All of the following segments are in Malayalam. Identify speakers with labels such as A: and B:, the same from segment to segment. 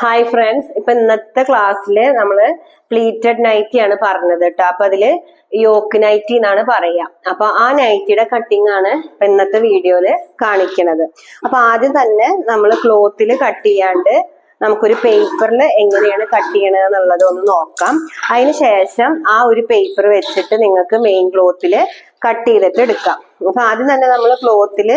A: ഹായ് ഫ്രണ്ട്സ് ഇപ്പൊ ഇന്നത്തെ ക്ലാസ്സിൽ നമ്മൾ പ്ലീറ്റഡ് നൈറ്റി ആണ് പറഞ്ഞത് കേട്ടോ. അപ്പൊ അതിൽ യോക്ക് നൈറ്റി എന്നാണ് പറയാ അപ്പൊ ആ നൈറ്റിയുടെ കട്ടിംഗ് ആണ് ഇപ്പൊ ഇന്നത്തെ വീഡിയോയിൽ കാണിക്കണത്. അപ്പൊ ആദ്യം തന്നെ നമ്മൾ ക്ലോത്തിൽ കട്ട് ചെയ്യാണ്ട് നമുക്കൊരു പേപ്പറിൽ എങ്ങനെയാണ് കട്ട് ചെയ്യണത് എന്നുള്ളത് ഒന്ന് നോക്കാം. അതിന് ശേഷം ആ ഒരു പേപ്പർ വെച്ചിട്ട് നിങ്ങൾക്ക് മെയിൻ ക്ലോത്തിൽ കട്ട് ചെയ്തിട്ട് എടുക്കാം. അപ്പൊ ആദ്യം തന്നെ നമ്മൾ ക്ലോത്തിൽ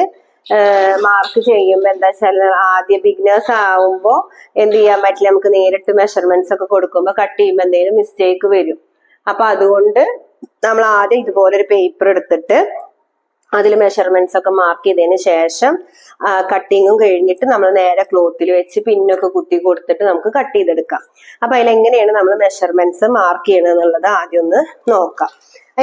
A: മാർക്ക് ചെയ്യുമ്പോൾ എന്താ വെച്ചാൽ ആദ്യം ബിഗ്നേഴ്സ് ആവുമ്പോൾ എന്ത് ചെയ്യാൻ പറ്റില്ല. നമുക്ക് നേരിട്ട് മെഷർമെന്റ്സ് ഒക്കെ കൊടുക്കുമ്പോൾ കട്ട് ചെയ്യുമ്പോൾ എന്തെങ്കിലും മിസ്റ്റേക്ക് വരും. അപ്പൊ അതുകൊണ്ട് നമ്മൾ ആദ്യം ഇതുപോലെ ഒരു പേപ്പർ എടുത്തിട്ട് അതിൽ മെഷർമെന്റ്സ് ഒക്കെ മാർക്ക് ചെയ്തതിന് ശേഷം കട്ടിങ്ങും കഴിഞ്ഞിട്ട് നമ്മൾ നേരെ ക്ലോത്തിൽ വെച്ച് പിന്നൊക്കെ കുത്തി കൊടുത്തിട്ട് നമുക്ക് കട്ട് ചെയ്തെടുക്കാം. അപ്പൊ അതിലെങ്ങനെയാണ് നമ്മൾ മെഷർമെന്റ്സ് മാർക്ക് ചെയ്യണത് എന്നുള്ളത് ആദ്യം ഒന്ന് നോക്കാം.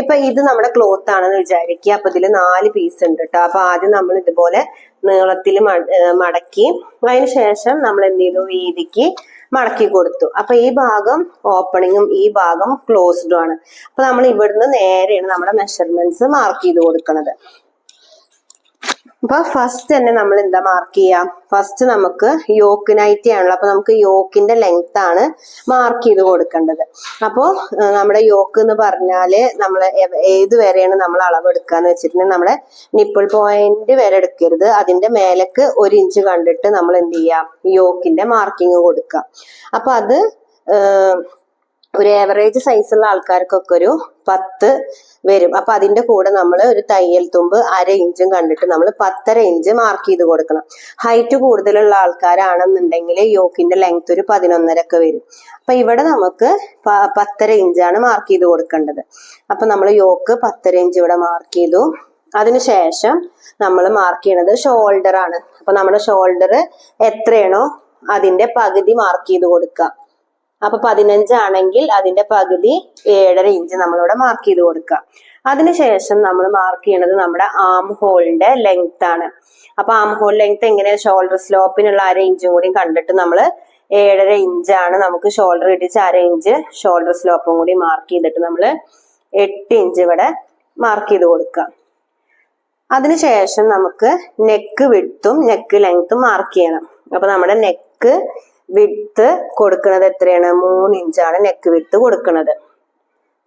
A: ഇപ്പൊ ഇത് നമ്മുടെ ക്ലോത്ത് ആണെന്ന് വിചാരിക്കുക. അപ്പൊ ഇതിൽ നാല് പീസ് ഉണ്ട് കേട്ടോ അപ്പൊ ആദ്യം നമ്മൾ ഇതുപോലെ നീളത്തിൽ മടക്കി അതിന് ശേഷം നമ്മൾ എന്ത് ചെയ്തു? വീതിക്ക് മടക്കി കൊടുത്തു. അപ്പൊ ഈ ഭാഗം ഓപ്പണിങ്ങും ഈ ഭാഗം ക്ലോസ്ഡും ആണ്. അപ്പൊ നമ്മൾ ഇവിടുന്ന് നേരെയാണ് നമ്മുടെ മെഷർമെന്റ്സ് മാർക്ക് ചെയ്ത് കൊടുക്കുന്നത് അപ്പൊ ഫസ്റ്റ് തന്നെ നമ്മൾ എന്താ മാർക്ക് ചെയ്യാം? ഫസ്റ്റ് നമുക്ക് യോക്കിനായിട്ട് ആണല്ലോ. അപ്പൊ നമുക്ക് യോക്കിന്റെ ലെങ്ത് ആണ് മാർക്ക് ചെയ്ത് കൊടുക്കേണ്ടത്. അപ്പോ നമ്മുടെ യോക്ക് എന്ന് പറഞ്ഞാൽ നമ്മൾ ഏത് വരെയാണ് നമ്മൾ അളവ് എന്ന് വെച്ചിട്ടുണ്ടെങ്കിൽ നമ്മുടെ നിപ്പിൾ പോയിന്റ് വരെ എടുക്കരുത്. അതിന്റെ മേലേക്ക് ഒരു ഇഞ്ച് കണ്ടിട്ട് നമ്മൾ എന്ത് ചെയ്യാം യോക്കിന്റെ മാർക്കിങ് കൊടുക്കുക. അപ്പൊ അത് ഒരു ഏവറേജ് സൈസുള്ള ആൾക്കാർക്കൊക്കെ ഒരു പത്ത് വരും. അപ്പൊ അതിന്റെ കൂടെ നമ്മൾ ഒരു തയ്യൽ തുമ്പ് അര ഇഞ്ചും കണ്ടിട്ട് നമ്മൾ പത്തര ഇഞ്ച് മാർക്ക് ചെയ്ത് കൊടുക്കണം. ഹൈറ്റ് കൂടുതലുള്ള ആൾക്കാരാണെന്നുണ്ടെങ്കിൽ യോക്കിന്റെ ലെങ്ത് ഒരു പതിനൊന്നരക്ക് വരും. അപ്പൊ ഇവിടെ നമുക്ക് പത്തര ഇഞ്ചാണ് മാർക്ക് ചെയ്ത് കൊടുക്കേണ്ടത്. അപ്പൊ നമ്മൾ യോക്ക് പത്തര ഇഞ്ച് ഇവിടെ മാർക്ക് ചെയ്തു. അതിനുശേഷം നമ്മൾ മാർക്ക് ചെയ്യണത് ഷോൾഡർ ആണ്. അപ്പൊ നമ്മുടെ ഷോൾഡർ എത്രയാണോ അതിന്റെ പകുതി മാർക്ക് ചെയ്ത് കൊടുക്കുക അപ്പൊ പതിനഞ്ചാണെങ്കിൽ അതിന്റെ പകുതി ഏഴര ഇഞ്ച് നമ്മളിവിടെ മാർക്ക് ചെയ്ത് കൊടുക്കുക. അതിനുശേഷം നമ്മൾ മാർക്ക് ചെയ്യണത് നമ്മുടെ ആം ഹോളിന്റെ ലെങ്ത് ആണ്. അപ്പൊ ആം ഹോൾ ലെങ്ത് എങ്ങനെ ഷോൾഡർ സ്ലോപ്പിനുള്ള അര ഇഞ്ചും കൂടി കണ്ടിട്ട് നമ്മൾ ഏഴര ഇഞ്ചാണ് നമുക്ക് ഷോൾഡർ ഇടിച്ച് അര ഇഞ്ച് ഷോൾഡർ സ്ലോപ്പും കൂടി മാർക്ക് ചെയ്തിട്ട് നമ്മൾ എട്ട് ഇഞ്ച് ഇവിടെ മാർക്ക് ചെയ്ത് കൊടുക്കുക. അതിനുശേഷം നമുക്ക് നെക്ക് വിട്ടും നെക്ക് ലെങ്ത്തും മാർക്ക് ചെയ്യണം. അപ്പൊ നമ്മുടെ നെക്ക് വിട്ട് കൊടുക്കുന്നത് എത്രയാണ്? മൂന്ന് ഇഞ്ചാണ് നെക്ക് വിട്ട് കൊടുക്കുന്നത്.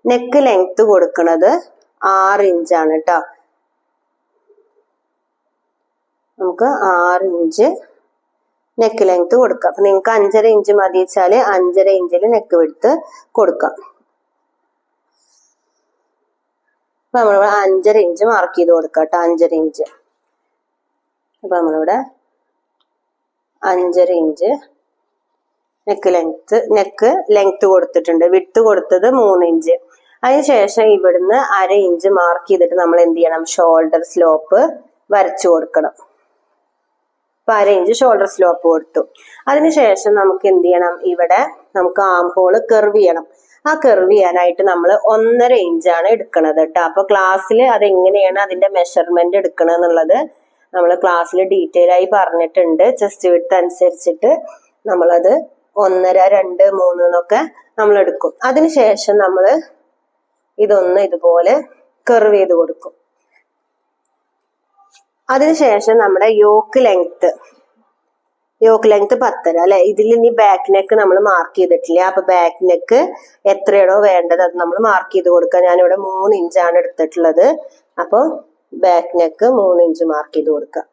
A: നെക്ക് ലെങ്ത് കൊടുക്കുന്നത് ആറ് ഇഞ്ചാണ് കേട്ടോ നമുക്ക് ആറ് ഇഞ്ച് നെക്ക് ലെങ്ത് കൊടുക്കാം. അപ്പൊ നിങ്ങൾക്ക് അഞ്ചര ഇഞ്ച് മതി വെച്ചാൽ അഞ്ചര ഇഞ്ചിൽ നെക്ക് വിട്ട് കൊടുക്കാം. അപ്പൊ നമ്മളിവിടെ അഞ്ചര ഇഞ്ച് മാർക്ക് ചെയ്ത് കൊടുക്കാം കേട്ടോ അഞ്ചര ഇഞ്ച്. അപ്പൊ നമ്മളിവിടെ അഞ്ചര inch neck length neck length കൊടുത്തിട്ടുണ്ട്. വിട്ട് കൊടുത്തത് മൂന്ന് ഇഞ്ച് അതിനുശേഷം ഇവിടുന്ന് അര ഇഞ്ച് മാർക്ക് ചെയ്തിട്ട് നമ്മൾ എന്ത് ചെയ്യണം? ഷോൾഡർ സ്ലോപ്പ് വരച്ചു കൊടുക്കണം. അപ്പൊ അര ഇഞ്ച് ഷോൾഡർ സ്ലോപ്പ് കൊടുത്തു. അതിനുശേഷം നമുക്ക് എന്ത് ചെയ്യണം? ഇവിടെ നമുക്ക് ആം ഹോൾ കെർവ് ചെയ്യണം. ആ കെർവ് ചെയ്യാനായിട്ട് നമ്മൾ ഒന്നര ഇഞ്ചാണ് എടുക്കുന്നത് കേട്ടോ. അപ്പൊ ക്ലാസ്സിൽ അതെങ്ങനെയാണ് അതിന്റെ മെഷർമെന്റ് എടുക്കണം എന്നുള്ളത് നമ്മൾ ക്ലാസ്സിൽ ഡീറ്റെയിൽ ആയി പറഞ്ഞിട്ടുണ്ട്. ചെസ്റ്റ് വിട്ട് അനുസരിച്ചിട്ട് നമ്മളത് ഒന്നര രണ്ട് മൂന്ന് എന്നൊക്കെ നമ്മൾ എടുക്കും. അതിനുശേഷം നമ്മൾ ഇതൊന്ന് ഇതുപോലെ കർവ് ചെയ്ത് കൊടുക്കും. അതിനുശേഷം നമ്മുടെ യോക്ക് ലെങ്ത് യോക്ക് ലെങ്ത് പത്തര അല്ലെ? ഇതിൽ ഇനി ബാക്ക് നെക്ക് നമ്മൾ മാർക്ക് ചെയ്തിട്ടില്ല? അപ്പൊ ബാക്ക് നെക്ക് എത്രയാണോ വേണ്ടത് അത് നമ്മൾ മാർക്ക് ചെയ്ത് കൊടുക്കുക. ഞാനിവിടെ മൂന്ന് ഇഞ്ചാണ് എടുത്തിട്ടുള്ളത്. അപ്പോൾ ബാക്ക് നെക്ക് മൂന്ന് ഇഞ്ച് മാർക്ക് ചെയ്ത് കൊടുക്കുക.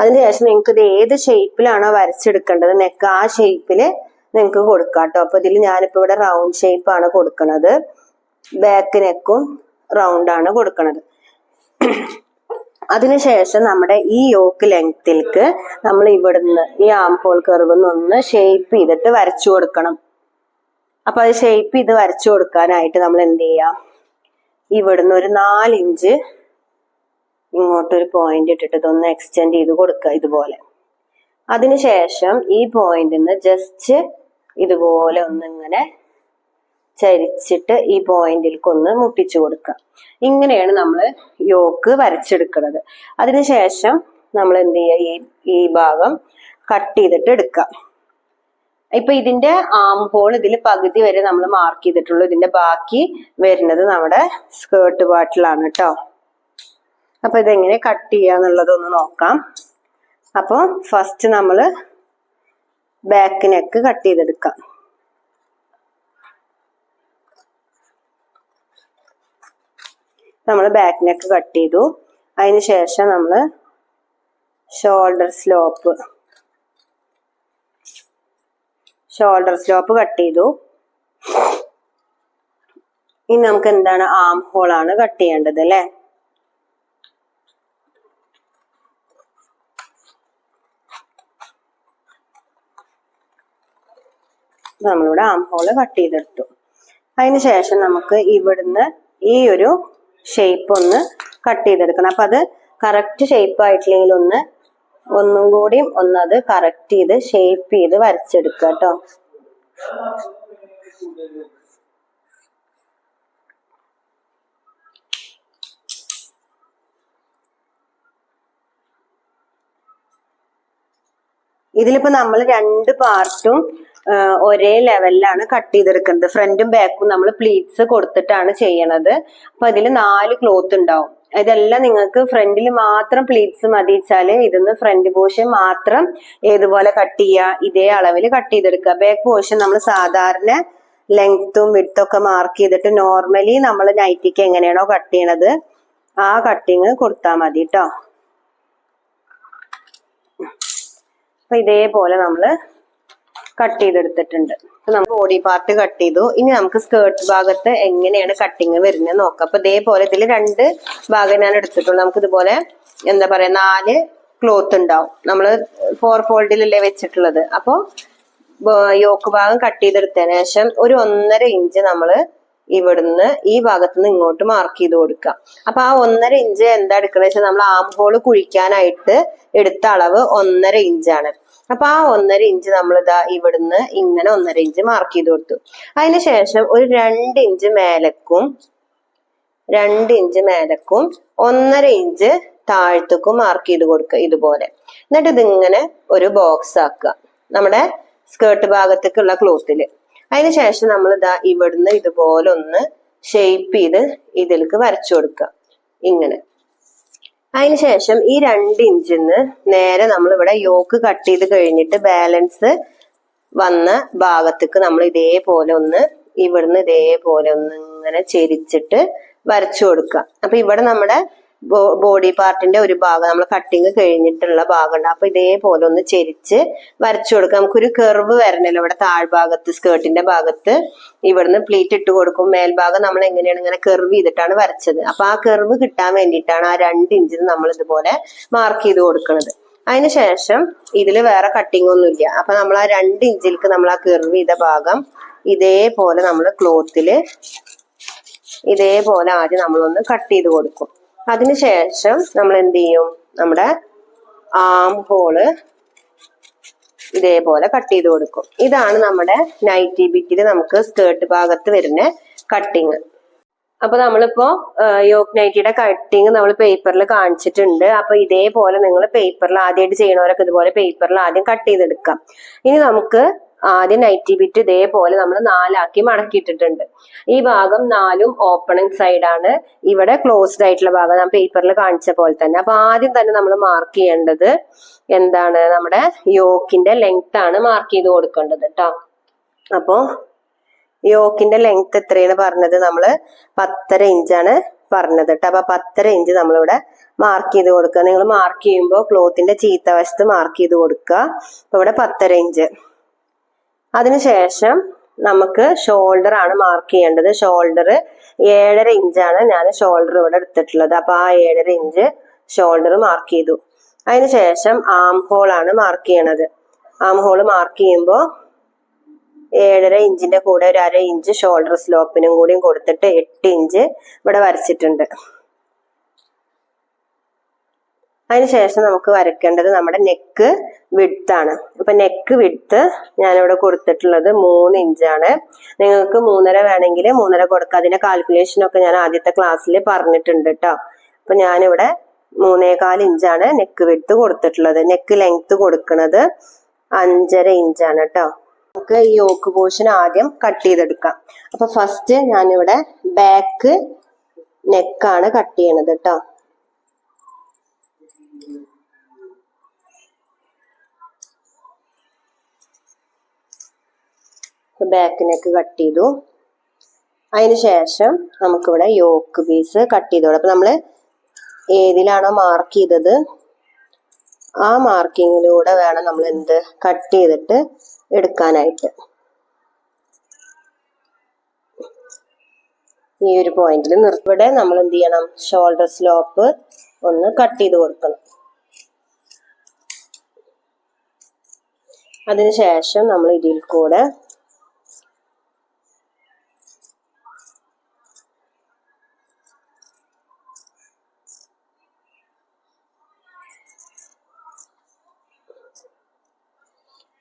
A: അതിനുശേഷം നിങ്ങൾക്ക് ഇത് ഏത് ഷേപ്പിലാണോ വരച്ചെടുക്കേണ്ടത് നെക്ക് ആ ഷേപ്പിൽ നിങ്ങൾക്ക് കൊടുക്കാം കേട്ടോ അപ്പൊ ഇതിൽ ഞാനിപ്പോ ഇവിടെ റൗണ്ട് ഷേപ്പ് ആണ് കൊടുക്കുന്നത് ബാക്ക് നെക്കും റൗണ്ട് ആണ് കൊടുക്കുന്നത് അതിനുശേഷം നമ്മുടെ ഈ യോക്ക് ലെങ്ത്തിലേക്ക് നമ്മൾ ഇവിടുന്ന് ഈ ആം പോൾ കർവ് ഒന്ന് ഷേപ്പ് ചെയ്തിട്ട് വരച്ചു കൊടുക്കണം. അപ്പൊ അത് ഷേപ്പ് ചെയ്ത് വരച്ചു കൊടുക്കാനായിട്ട് നമ്മൾ എന്ത് ചെയ്യാം? ഇവിടുന്ന് ഒരു നാലിഞ്ച് ഇങ്ങോട്ടൊരു പോയിന്റ് ഇട്ടിട്ട് ഇതൊന്ന് എക്സ്റ്റെൻഡ് ചെയ്ത് കൊടുക്കുക ഇതുപോലെ. അതിനുശേഷം ഈ പോയിന്റിൽ നിന്ന് ജസ്റ്റ് ഇതുപോലെ ഒന്നിങ്ങനെ ചരിച്ചിട്ട് ഈ പോയിന്റിലേക്ക് ഒന്ന് മുട്ടിച്ചു കൊടുക്കുക. ഇങ്ങനെയാണ് നമ്മൾ യോക്ക് വരച്ചെടുക്കുന്നത്. അതിനുശേഷം നമ്മൾ എന്ത് ചെയ്യുക? ഈ ഈ ഭാഗം കട്ട് ചെയ്തിട്ട് എടുക്കുക. ഇപ്പൊ ഇതിന്റെ ആം ഹോൾ ഇതിൽ പകുതി വരെ നമ്മൾ മാർക്ക് ചെയ്തിട്ടുള്ളൂ. ഇതിന്റെ ബാക്കി വരുന്നത് നമ്മുടെ സ്കേർട്ട് പാട്ടിലാണ് കേട്ടോ അപ്പൊ ഇതെങ്ങനെ കട്ട് ചെയ്യാന്നുള്ളത് ഒന്ന് നോക്കാം. അപ്പോൾ ഫസ്റ്റ് നമ്മൾ ബാക്ക് നെക്ക് കട്ട് ചെയ്തെടുക്കാം. നമ്മൾ ബാക്ക് നെക്ക് കട്ട് ചെയ്തു. അതിന് ശേഷം നമ്മൾ shoulder slope shoulder slope cut ചെയ്തു. ഇനി നമുക്ക് എന്താണ് ആം ഹോളാണ് കട്ട് ചെയ്യേണ്ടത് അല്ലേ? നമ്മളിവിടെ ആം ഹോൾ കട്ട് ചെയ്തെടുത്തു. അതിന് ശേഷം നമുക്ക് ഇവിടുന്ന് ഈ ഒരു ഷേപ്പ് ഒന്ന് കട്ട് ചെയ്തെടുക്കണം. അപ്പൊ അത് കറക്റ്റ് ഷേപ്പ് ആയിട്ടില്ലെങ്കിൽ ഒന്ന് ഒന്നും കൂടിയും ഒന്നത് കറക്റ്റ് ചെയ്ത് ഷേപ്പ് ചെയ്ത് വരച്ചെടുക്കുക കേട്ടോ. ഇതിലിപ്പോ നമ്മൾ രണ്ട് പാർട്ടും ഒരേ ലെവലിലാണ് കട്ട് ചെയ്തെടുക്കുന്നത്. ഫ്രണ്ടും ബാക്കും നമ്മൾ പ്ലീറ്റ്സ് കൊടുത്തിട്ടാണ് ചെയ്യണത്. അപ്പൊ അതിൽ നാല് ക്ലോത്ത് ഉണ്ടാവും. ഇതെല്ലാം നിങ്ങൾക്ക് ഫ്രണ്ടിൽ മാത്രം പ്ലീറ്റ്സ് മതി വെച്ചാൽ ഇതൊന്ന് ഫ്രണ്ട് പോർഷൻ മാത്രം ഏതുപോലെ കട്ട് ചെയ്യുക ഇതേ അളവിൽ കട്ട് ചെയ്തെടുക്കുക. ബാക്ക് പോർഷൻ നമ്മൾ സാധാരണ ലെങ്ത്തും വിടുത്തൊക്കെ മാർക്ക് ചെയ്തിട്ട് നോർമലി നമ്മൾ നൈറ്റിക്ക് എങ്ങനെയാണോ കട്ട് ചെയ്യണത് ആ കട്ടിങ് കൊടുത്താൽ മതി കേട്ടോ അപ്പൊ ഇതേപോലെ നമ്മൾ കട്ട് ചെയ്തെടുത്തിട്ടുണ്ട്. നമ്മൾ ബോഡി പാർട്ട് കട്ട് ചെയ്തു. ഇനി നമുക്ക് സ്കേർട്ട് ഭാഗത്ത് എങ്ങനെയാണ് കട്ടിങ് വരുന്നത് നോക്കാം. അപ്പൊ ഇതേപോലെ ഇതിൽ രണ്ട് ഭാഗം ഞാൻ എടുത്തിട്ടുള്ളൂ. നമുക്ക് ഇതുപോലെ എന്താ പറയാ നാല് ക്ലോത്ത് ഉണ്ടാവും. നമ്മൾ ഫോർ ഫോൾഡിലല്ലേ വെച്ചിട്ടുള്ളത്. അപ്പോൾ യോക്ക് ഭാഗം കട്ട് ചെയ്തെടുത്തതിന് ശേഷം ഒരു ഒന്നര ഇഞ്ച് നമ്മൾ ഇവിടുന്ന് ഈ ഭാഗത്ത് നിന്ന് ഇങ്ങോട്ട് മാർക്ക് ചെയ്ത് കൊടുക്കുക. അപ്പൊ ആ ഒന്നര ഇഞ്ച് എന്താ എടുക്കണ വെച്ചാൽ നമ്മൾ ആം ഹോൾ കുഴിക്കാനായിട്ട് എടുത്ത അളവ് ഒന്നര ഇഞ്ചാണ് അപ്പൊ ആ ഒന്നര ഇഞ്ച് നമ്മൾ ഇതാ ഇവിടുന്ന് ഇങ്ങനെ ഒന്നര ഇഞ്ച് മാർക്ക് ചെയ്ത് കൊടുത്തു. അതിനുശേഷം ഒരു രണ്ട് ഇഞ്ച് മേലക്കും രണ്ട് ഇഞ്ച് മേലക്കും ഒന്നര ഇഞ്ച് താഴ്ത്തക്കും മാർക്ക് ചെയ്ത് കൊടുക്കുക ഇതുപോലെ. എന്നിട്ട് ഇതിങ്ങനെ ഒരു ബോക്സ് ആക്കുക. നമ്മുടെ സ്കേർട്ട് ഭാഗത്തേക്കുള്ള ക്ലോത്തിൽ അതിനുശേഷം നമ്മൾ ഇതാ ഇവിടുന്ന് ഇതുപോലെ ഒന്ന് ഷേപ്പ് ചെയ്ത് ഇതിലേക്ക് വരച്ചു കൊടുക്കുക ഇങ്ങനെ. അതിനുശേഷം ഈ രണ്ട് ഇഞ്ചിന്ന് നേരെ നമ്മൾ ഇവിടെ യോക്ക് കട്ട് ചെയ്ത് കഴിഞ്ഞിട്ട് ബാലൻസ് വന്ന ഭാഗത്തേക്ക് നമ്മൾ ഇതേപോലെ ഒന്ന് ഇവിടുന്ന് ഇതേപോലെ ഒന്ന് ഇങ്ങനെ ചെരിച്ചിട്ട് വരച്ചു കൊടുക്കുക. അപ്പൊ ഇവിടെ നമ്മുടെ ബോഡി പാർട്ടിന്റെ ഒരു ഭാഗം നമ്മൾ കട്ടിങ് കഴിഞ്ഞിട്ടുള്ള ഭാഗമുണ്ട്. അപ്പൊ ഇതേപോലെ ഒന്ന് ചെരിച്ച് വരച്ചു കൊടുക്കാം. നമുക്കൊരു കെർവ് വരണല്ലോ ഇവിടെ താഴ്ഭാഗത്ത് സ്കേർട്ടിന്റെ ഭാഗത്ത്. ഇവിടുന്ന് പ്ലീറ്റ് ഇട്ട് കൊടുക്കും. മേൽഭാഗം നമ്മൾ എങ്ങനെയാണ് ഇങ്ങനെ കെർവ് ചെയ്തിട്ടാണ് വരച്ചത്. അപ്പൊ ആ കെർവ് കിട്ടാൻ വേണ്ടിയിട്ടാണ് ആ രണ്ട് ഇഞ്ചിൽ നമ്മൾ ഇതുപോലെ മാർക്ക് ചെയ്ത് കൊടുക്കുന്നത് അതിനുശേഷം ഇതിൽ വേറെ കട്ടിംഗ് ഒന്നുമില്ല. അപ്പൊ നമ്മൾ ആ രണ്ട് ഇഞ്ചിലേക്ക് നമ്മൾ ആ കെർവ് ചെയ്ത ഭാഗം ഇതേപോലെ നമ്മൾ ക്ലോത്തിൽ ഇതേപോലെ ആദ്യം നമ്മളൊന്ന് കട്ട് ചെയ്ത് കൊടുക്കും. അതിനുശേഷം നമ്മൾ എന്ത് ചെയ്യും നമ്മുടെ ആം ഹോൾ ഇതേപോലെ കട്ട് ചെയ്ത് കൊടുക്കും. ഇതാണ് നമ്മുടെ നൈറ്റി ബിറ്റിൽ നമുക്ക് സ്കേർട്ട് ഭാഗത്ത് വരുന്ന കട്ടിങ് അപ്പൊ നമ്മളിപ്പോ യോക്ക് നൈറ്റിയുടെ കട്ടിങ് നമ്മൾ പേപ്പറിൽ കാണിച്ചിട്ടുണ്ട്. അപ്പൊ ഇതേപോലെ നിങ്ങൾ പേപ്പറിൽ ആദ്യമായിട്ട് ചെയ്യണവരൊക്കെ ഇതുപോലെ പേപ്പറിൽ ആദ്യം കട്ട് ചെയ്തെടുക്കാം. ഇനി നമുക്ക് ആദ്യം നൈറ്റി ബിറ്റ് ഇതേപോലെ നമ്മൾ നാലാക്കി മടക്കിയിട്ടിട്ടുണ്ട്. ഈ ഭാഗം നാലും ഓപ്പണിംഗ് സൈഡാണ് ഇവിടെ ക്ലോസ്ഡ് ആയിട്ടുള്ള ഭാഗം ഞാൻ പേപ്പറിൽ കാണിച്ച പോലെ തന്നെ. അപ്പൊ ആദ്യം തന്നെ നമ്മൾ മാർക്ക് ചെയ്യേണ്ടത് എന്താണ്? നമ്മുടെ യോക്കിന്റെ ലെങ്ത് ആണ് മാർക്ക് ചെയ്ത് കൊടുക്കേണ്ടത് കേട്ടോ അപ്പോ യോക്കിന്റെ ലെങ്ത് എത്രയാണ് പറഞ്ഞത്? നമ്മൾ പത്തര ഇഞ്ചാണ് പറഞ്ഞത് കേട്ടോ അപ്പൊ പത്തര ഇഞ്ച് നമ്മളിവിടെ മാർക്ക് ചെയ്ത് കൊടുക്കുക. നിങ്ങൾ മാർക്ക് ചെയ്യുമ്പോൾ ക്ലോത്തിന്റെ ചീത്ത വശത്ത് മാർക്ക് ചെയ്ത് കൊടുക്കുക. അപ്പൊ ഇവിടെ പത്തര ഇഞ്ച് അതിനുശേഷം നമുക്ക് ഷോൾഡർ ആണ് മാർക്ക് ചെയ്യേണ്ടത്. ഷോൾഡർ ഏഴര ഇഞ്ചാണ് ഞാൻ ഷോൾഡർ ഇവിടെ എടുത്തിട്ടുള്ളത്. അപ്പൊ ആ ഏഴര ഇഞ്ച് ഷോൾഡർ മാർക്ക് ചെയ്തു. അതിനുശേഷം ആം ഹോൾ ആണ് മാർക്ക് ചെയ്യണത്. ആം ഹോൾ മാർക്ക് ചെയ്യുമ്പോൾ ഏഴര ഇഞ്ചിന്റെ കൂടെ ഒരു അര ഇഞ്ച് ഷോൾഡർ സ്ലോപ്പിനും കൂടിയും കൊടുത്തിട്ട് എട്ട് ഇഞ്ച് ഇവിടെ വരച്ചിട്ടുണ്ട്. അതിനുശേഷം നമുക്ക് വരയ്ക്കേണ്ടത് നമ്മുടെ നെക്ക് വിഡ്ത്ത് ആണ്. അപ്പൊ നെക്ക് വിഡ്ത്ത് ഞാനിവിടെ കൊടുത്തിട്ടുള്ളത് മൂന്ന് ഇഞ്ചാണ് നിങ്ങൾക്ക് മൂന്നര വേണമെങ്കിൽ മൂന്നര കൊടുക്കുക അതിന്റെ കാൽക്കുലേഷൻ ഒക്കെ ഞാൻ ആദ്യത്തെ ക്ലാസ്സിൽ പറഞ്ഞിട്ടുണ്ട് കേട്ടോ അപ്പൊ ഞാനിവിടെ മൂന്നേകാൽ ഇഞ്ചാണ് നെക്ക് വിഡ്ത്ത് കൊടുത്തിട്ടുള്ളത്. നെക്ക് ലെങ്ത് കൊടുക്കുന്നത് അഞ്ചര ഇഞ്ചാണ് കേട്ടോ നമുക്ക് ഈ ഓക്ക് പോർഷൻ ആദ്യം കട്ട് ചെയ്തെടുക്കാം. അപ്പൊ ഫസ്റ്റ് ഞാനിവിടെ ബാക്ക് നെക്കാണ് കട്ട് ചെയ്യണത് കേട്ടോ ബാക്ക് നെക്ക് കട്ട് ചെയ്തു. അതിന് ശേഷം നമുക്കിവിടെ യോക്ക് പീസ് കട്ട് ചെയ്തു അപ്പൊ നമ്മൾ ഏതിലാണോ മാർക്ക് ചെയ്തത് ആ മാർക്കിങ്ങിലൂടെ വേണം നമ്മൾ എന്ത് കട്ട് ചെയ്തിട്ട് എടുക്കാനായിട്ട്. ഈ ഒരു പോയിന്റിൽ നിർത്തിവിടെ നമ്മൾ എന്ത് ചെയ്യണം? ഷോൾഡർ സ്ലോപ്പ് ഒന്ന് കട്ട് ചെയ്ത് കൊടുക്കണം. അതിനുശേഷം നമ്മൾ ഇതിൽ കൂടെ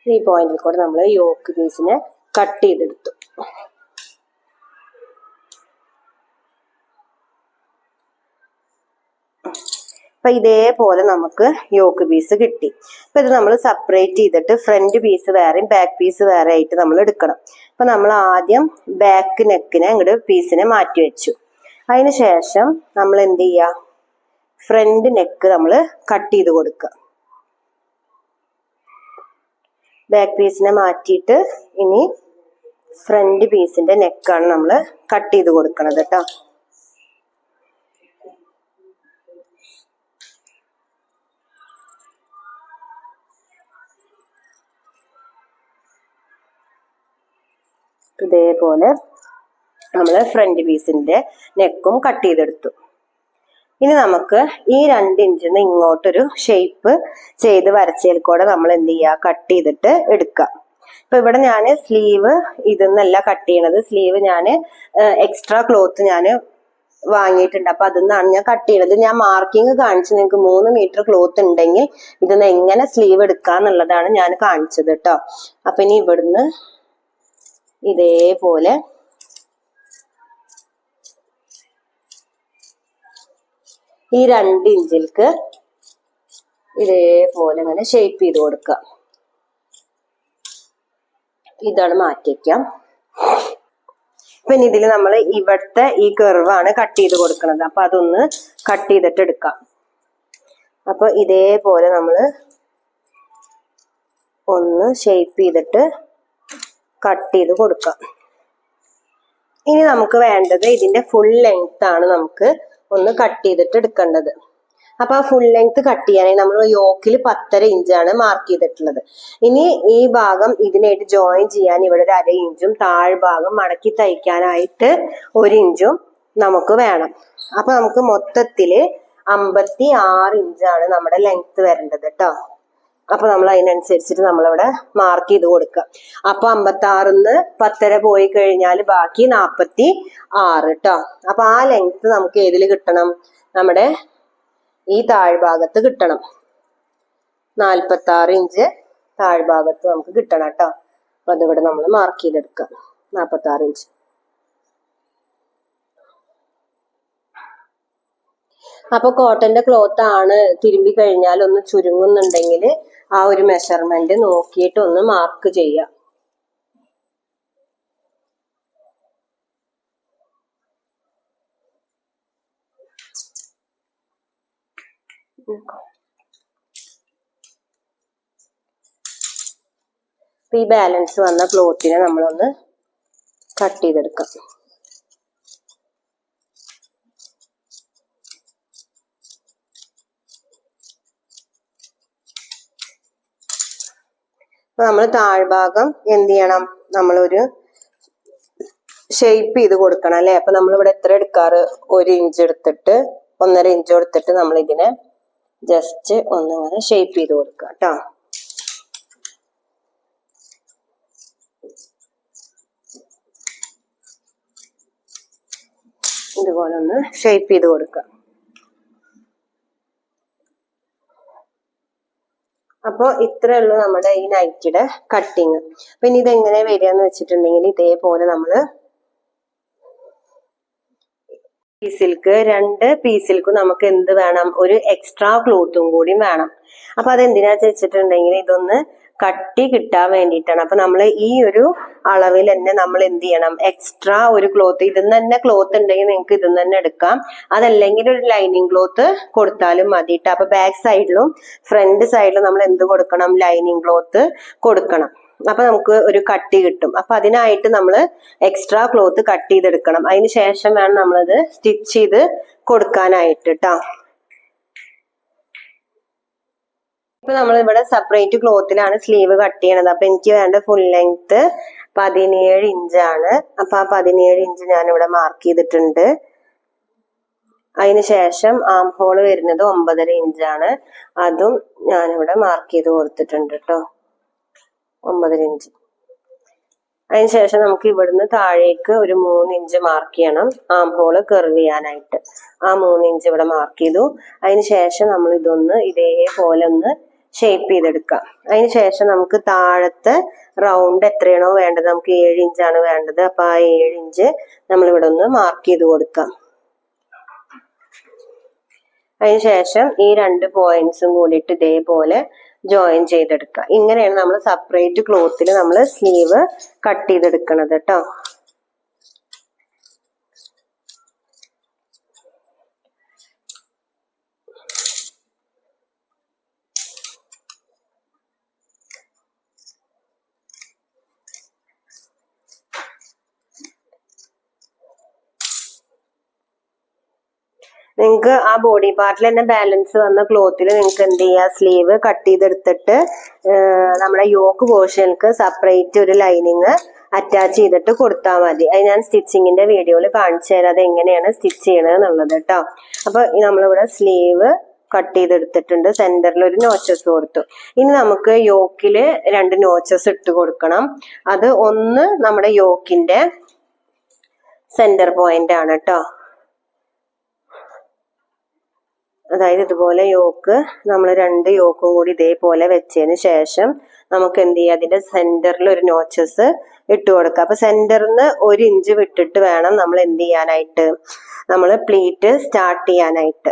A: ഈ പോയിന്റിൽ കൂടെ നമ്മൾ യോക്ക് പീസിനെ കട്ട് ചെയ്തെടുത്തു. അപ്പൊ ഇതേപോലെ നമുക്ക് യോക്ക് പീസ് കിട്ടി. അപ്പൊ ഇത് നമ്മൾ സെപ്പറേറ്റ് ചെയ്തിട്ട് ഫ്രണ്ട് പീസ് വേറെയും ബാക്ക് പീസ് വേറെ ആയിട്ട് നമ്മൾ എടുക്കണം. അപ്പൊ നമ്മൾ ആദ്യം ബാക്ക് നെക്കിനെ അങ്ങോട്ട് പീസിനെ മാറ്റി വെച്ചു. അതിന് ശേഷം നമ്മൾ എന്ത് ചെയ്യുക ഫ്രണ്ട് നെക്ക് നമ്മൾ കട്ട് ചെയ്ത് കൊടുക്കുക ബാക്ക് പീസിനെ മാറ്റിയിട്ട് ഇനി ഫ്രണ്ട് പീസിന്റെ നെക്കാണ് നമ്മൾ കട്ട് ചെയ്ത് കൊടുക്കണത് കേട്ടോ. ഇതേപോലെ നമ്മൾ ഫ്രണ്ട് പീസിന്റെ നെക്കും കട്ട് ചെയ്തെടുത്തു. ഇനി നമുക്ക് ഈ രണ്ട് ഇഞ്ചിൽ നിന്ന് ഇങ്ങോട്ടൊരു ഷേപ്പ് ചെയ്ത് വരച്ചതിൽ കൂടെ നമ്മൾ എന്ത് ചെയ്യുക കട്ട് ചെയ്തിട്ട് എടുക്കാം. ഇപ്പൊ ഇവിടെ ഞാൻ സ്ലീവ് ഇതെന്നല്ല കട്ട് ചെയ്യണത്. സ്ലീവ് ഞാൻ എക്സ്ട്രാ ക്ലോത്ത് ഞാൻ വാങ്ങിയിട്ടുണ്ട്. അപ്പൊ അതിൽ നിന്നാണ് ഞാൻ കട്ട് ചെയ്യണത്. ഞാൻ മാർക്കിംഗ് കാണിച്ചു നിങ്ങൾക്ക് മൂന്ന് മീറ്റർ ക്ലോത്ത് ഉണ്ടെങ്കിൽ ഇതിന്ന് എങ്ങനെ സ്ലീവ് എടുക്കാന്നുള്ളതാണ് ഞാൻ കാണിച്ചത് കേട്ടോ അപ്പൊ ഇനി ഇവിടുന്ന് ഇതേപോലെ ഈ രണ്ട് ഇഞ്ചിൽക്ക് ഇതേപോലെ ഇങ്ങനെ ഷേപ്പ് ചെയ്ത് കൊടുക്കുക. ഇതാണ് മാറ്റിക്കാം പിന്നെ ഇതിൽ നമ്മൾ ഇവിടുത്തെ ഈ കെർവാണ് കട്ട് ചെയ്ത് കൊടുക്കുന്നത് അപ്പൊ അതൊന്ന് കട്ട് ചെയ്തിട്ട് എടുക്കാം. അപ്പൊ ഇതേപോലെ നമ്മൾ ഒന്ന് ഷേപ്പ് ചെയ്തിട്ട് കട്ട് ചെയ്ത് കൊടുക്കാം. ഇനി നമുക്ക് വേണ്ടത് ഇതിന്റെ ഫുൾ ലെങ്ത് ആണ് നമുക്ക് ഒന്ന് കട്ട് ചെയ്തിട്ട് എടുക്കേണ്ടത്. അപ്പൊ ആ ഫുൾ ലെങ്ത് കട്ട് ചെയ്യാനായി നമ്മൾ യോക്കിൽ പത്തര ഇഞ്ചാണ് മാർക്ക് ചെയ്തിട്ടുള്ളത്. ഇനി ഈ ഭാഗം ഇതിനായിട്ട് ജോയിൻ ചെയ്യാൻ ഇവിടെ ഒരു അര ഇഞ്ചും താഴ്ഭാഗം മടക്കി തയ്ക്കാനായിട്ട് ഒരു ഇഞ്ചും നമുക്ക് വേണം. അപ്പൊ നമുക്ക് മൊത്തത്തിൽ അമ്പത്തി ആറ് ഇഞ്ചാണ് നമ്മുടെ ലെങ്ത് വരേണ്ടത് കേട്ടോ അപ്പൊ നമ്മൾ അതിനനുസരിച്ചിട്ട് നമ്മളിവിടെ മാർക്ക് ചെയ്ത് കൊടുക്കുക. അപ്പൊ അമ്പത്തി ആറിന്ന് പത്തര പോയി കഴിഞ്ഞാൽ ബാക്കി നാപ്പത്തി ആറ് കേട്ടോ അപ്പൊ ആ ലെങ്ത് നമുക്ക് ഏതിൽ കിട്ടണം? നമ്മുടെ ഈ താഴ്ഭാഗത്ത് കിട്ടണം. നാൽപ്പത്തി ആറ് ഇഞ്ച് താഴ്ഭാഗത്ത് നമുക്ക് കിട്ടണം കേട്ടോ അപ്പൊ അതിവിടെ നമ്മൾ മാർക്ക് ചെയ്തെടുക്കാം നാൽപ്പത്തി ആറ് ഇഞ്ച് അപ്പൊ കോട്ടന്റെ ക്ലോത്ത് ആണ്. തിരുമ്പി കഴിഞ്ഞാൽ ഒന്ന് ചുരുങ്ങുന്നുണ്ടെങ്കിൽ ആ ഒരു മെഷർമെന്റ് നോക്കിയിട്ട് ഒന്ന് മാർക്ക് ചെയ്യാം. ഈ ബാലൻസ് വന്ന ക്ലോത്തിനെ നമ്മളൊന്ന് കട്ട് ചെയ്തെടുക്കാം. നമ്മൾ താഴ്ഭാഗം എന്ത് ചെയ്യണം? നമ്മളൊരു ഷേപ്പ് ചെയ്ത് കൊടുക്കണം അല്ലെ? അപ്പൊ നമ്മൾ ഇവിടെ എത്ര എടുക്കാറ്? ഒരു ഇഞ്ച് എടുത്തിട്ട് ഒന്നര ഇഞ്ച് കൊടുത്തിട്ട് നമ്മൾ ഇതിനെ ജസ്റ്റ് ഒന്നിങ്ങനെ ഷേപ്പ് ചെയ്ത് കൊടുക്കുക കേട്ടോ. ഇതുപോലെ ഒന്ന് ഷേപ്പ് ചെയ്ത് കൊടുക്കുക. അപ്പോൾ ഇത്രേ ഉള്ളൂ നമ്മുടെ ഈ നൈറ്റിയുടെ കട്ടിങ് പിന്നെ ഇതെങ്ങനെ വരിക എന്ന് വെച്ചിട്ടുണ്ടെങ്കിൽ ഇതേപോലെ നമ്മൾ പീ സിൽക്ക് രണ്ട് പീസിൽക്കും നമുക്ക് എന്ത് വേണം? ഒരു എക്സ്ട്രാ ക്ലോത്തും കൂടി വേണം. അപ്പൊ അതെന്തിനാ വെച്ചിട്ടുണ്ടെങ്കിൽ ഇതൊന്ന് കട്ടി കിട്ടാൻ വേണ്ടിയിട്ടാണ്. അപ്പൊ നമ്മൾ ഈ ഒരു അളവിൽ തന്നെ നമ്മൾ എന്ത് ചെയ്യണം? എക്സ്ട്രാ ഒരു ക്ലോത്ത് ഇതിന്ന് തന്നെ ക്ലോത്ത് ഉണ്ടെങ്കിൽ നിങ്ങൾക്ക് ഇതിന്ന് തന്നെ എടുക്കാം. അതല്ലെങ്കിൽ ഒരു ലൈനിങ് ക്ലോത്ത് കൊടുത്താലും മതി കേട്ടോ അപ്പൊ ബാക്ക് സൈഡിലും ഫ്രണ്ട് സൈഡിലും നമ്മൾ എന്ത് കൊടുക്കണം? ലൈനിങ് ക്ലോത്ത് കൊടുക്കണം. അപ്പൊ നമുക്ക് ഒരു കട്ടി കിട്ടും. അപ്പൊ അതിനായിട്ട് നമ്മൾ എക്സ്ട്രാ ക്ലോത്ത് കട്ട് ചെയ്തെടുക്കണം. അതിന് ശേഷം വേണം നമ്മളത് സ്റ്റിച്ച് ചെയ്ത് കൊടുക്കാനായിട്ട് കേട്ടോ ഇപ്പൊ നമ്മൾ ഇവിടെ സെപ്പറേറ്റ് ക്ലോത്തിലാണ് സ്ലീവ് കട്ട് ചെയ്യണത്. അപ്പൊ എനിക്ക് വേണ്ട ഫുൾ ലെങ്ത് പതിനേഴ് ഇഞ്ചാണ് അപ്പൊ ആ പതിനേഴ് ഇഞ്ച് ഞാൻ ഇവിടെ മാർക്ക് ചെയ്തിട്ടുണ്ട്. അതിന് ശേഷം ആം ഹോൾ വരുന്നത് ഒമ്പതര ഇഞ്ചാണ് അതും ഞാനിവിടെ മാർക്ക് ചെയ്ത് കൊടുത്തിട്ടുണ്ട് കേട്ടോ ഒമ്പതര ഇഞ്ച് അതിന് ശേഷം നമുക്ക് ഇവിടുന്ന് താഴേക്ക് ഒരു മൂന്ന് ഇഞ്ച് മാർക്ക് ചെയ്യണം. ആം ഹോൾ കെർവ് ചെയ്യാനായിട്ട്. ആ മൂന്ന് ഇഞ്ച് ഇവിടെ മാർക്ക് ചെയ്തു. അതിന് ശേഷം നമ്മൾ ഇതൊന്ന് ഇതേപോലെ ഒന്ന് ഷേപ്പ് ചെയ്തെടുക്കാം. അതിന് ശേഷം നമുക്ക് താഴത്തെ റൗണ്ട് എത്രയാണോ വേണ്ടത്? നമുക്ക് ഏഴ് ഇഞ്ചാണ് വേണ്ടത്. അപ്പൊ ആ ഏഴ് ഇഞ്ച് നമ്മൾ ഇവിടെ ഒന്ന് മാർക്ക് ചെയ്ത് കൊടുക്കാം. അതിനുശേഷം ഈ രണ്ട് പോയിന്റ്സും കൂടിയിട്ട് ഇതേപോലെ ജോയിൻ ചെയ്തെടുക്കുക ഇങ്ങനെയാണ് നമ്മൾ സെപ്പറേറ്റ് ക്ലോത്തിൽ നമ്മൾ സ്ലീവ് കട്ട് ചെയ്തെടുക്കണത് കേട്ടോ നിങ്ങൾക്ക് ആ ബോഡി പാർട്ടിൽ തന്നെ ബാലൻസ് വന്ന ക്ലോത്തിൽ നിങ്ങൾക്ക് എന്ത് ചെയ്യുക സ്ലീവ് കട്ട് ചെയ്തെടുത്തിട്ട് നമ്മുടെ യോക്ക് പോർഷനിൽക്ക് സെപ്പറേറ്റ് ഒരു ലൈനിങ് അറ്റാച്ച് ചെയ്തിട്ട് കൊടുത്താൽ മതി. അത് ഞാൻ സ്റ്റിച്ചിങ്ങിന്റെ വീഡിയോയിൽ കാണിച്ചു തരാം. അത് എങ്ങനെയാണ് സ്റ്റിച്ച് ചെയ്യണത് എന്നുള്ളത് കേട്ടോ അപ്പൊ നമ്മളിവിടെ സ്ലീവ് കട്ട് ചെയ്തെടുത്തിട്ടുണ്ട്. സെന്ററിൽ ഒരു നോച്ചസ് കൊടുത്തു. ഇനി നമുക്ക് യോക്കിൽ രണ്ട് നോച്ചസ് ഇട്ട് കൊടുക്കണം. അത് ഒന്ന് നമ്മുടെ യോക്കിന്റെ സെന്റർ പോയിന്റ് ആണ് കേട്ടോ അതായത് ഇതുപോലെ യോക്ക് നമ്മൾ രണ്ട് യോക്കും കൂടി ഇതേപോലെ വെച്ചതിന് ശേഷം നമുക്ക് എന്ത് ചെയ്യാം? അതിന്റെ സെന്ററിൽ ഒരു നോച്ചസ് ഇട്ട് കൊടുക്കുക അപ്പൊ സെന്ററിൽ നിന്ന് ഒരു ഇഞ്ച് വിട്ടിട്ട് വേണം നമ്മൾ എന്ത് ചെയ്യാനായിട്ട്? നമ്മൾ പ്ലീറ്റ് സ്റ്റാർട്ട് ചെയ്യാനായിട്ട്.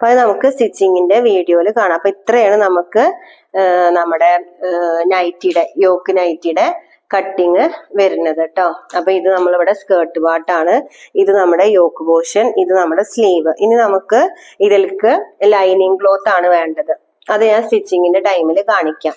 A: അപ്പൊ നമുക്ക് സ്റ്റിച്ചിങ്ങിന്റെ വീഡിയോയിൽ കാണാം. അപ്പൊ ഇത്രയാണ് നമുക്ക് നമ്മുടെ നൈറ്റിയുടെ യോക്ക് നൈറ്റിയുടെ കട്ടിങ് വരുന്നത് കേട്ടോ അപ്പൊ ഇത് നമ്മളിവിടെ സ്കേർട്ട് പാട്ടാണ് ഇത് നമ്മുടെ യോക്ക് പോർഷൻ ഇത് നമ്മുടെ സ്ലീവ് ഇനി നമുക്ക് ഇതിലേക്ക് ലൈനിങ് ക്ലോത്ത് ആണ് വേണ്ടത്. അത് ഞാൻ സ്റ്റിച്ചിങ്ങിന്റെ ടൈമിൽ കാണിക്കാം.